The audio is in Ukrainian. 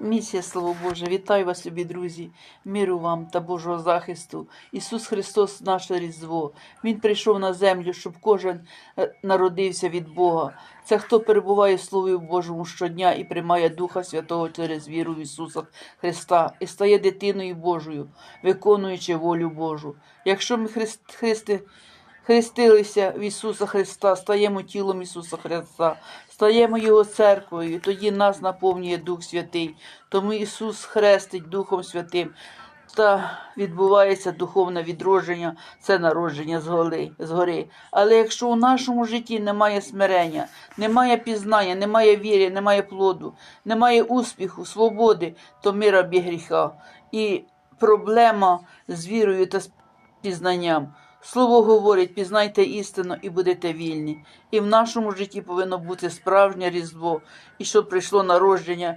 Місія, Слово Боже, вітаю вас, любі друзі, миру вам та Божого захисту. Ісус Христос, наше Різдво. Він прийшов на землю, щоб кожен е, народився від Бога. Це хто перебуває в Слові Божому щодня і приймає Духа Святого через віру в Ісуса Христа і стає дитиною Божою, виконуючи волю Божу. Якщо ми христ, христи, хрестилися в Ісуса Христа, стаємо тілом Ісуса Христа, стаємо Його церквою, тоді нас наповнює Дух Святий. Тому Ісус хрестить Духом Святим. Та відбувається духовне відродження, це народження з гори. Але якщо у нашому житті немає смирення, немає пізнання, немає віри, немає плоду, немає успіху, свободи, то ми рабі гріха. І проблема з вірою та пізнанням. Слово говорить, пізнайте істину і будете вільні. І в нашому житті повинно бути справжнє різдво, і щоб прийшло народження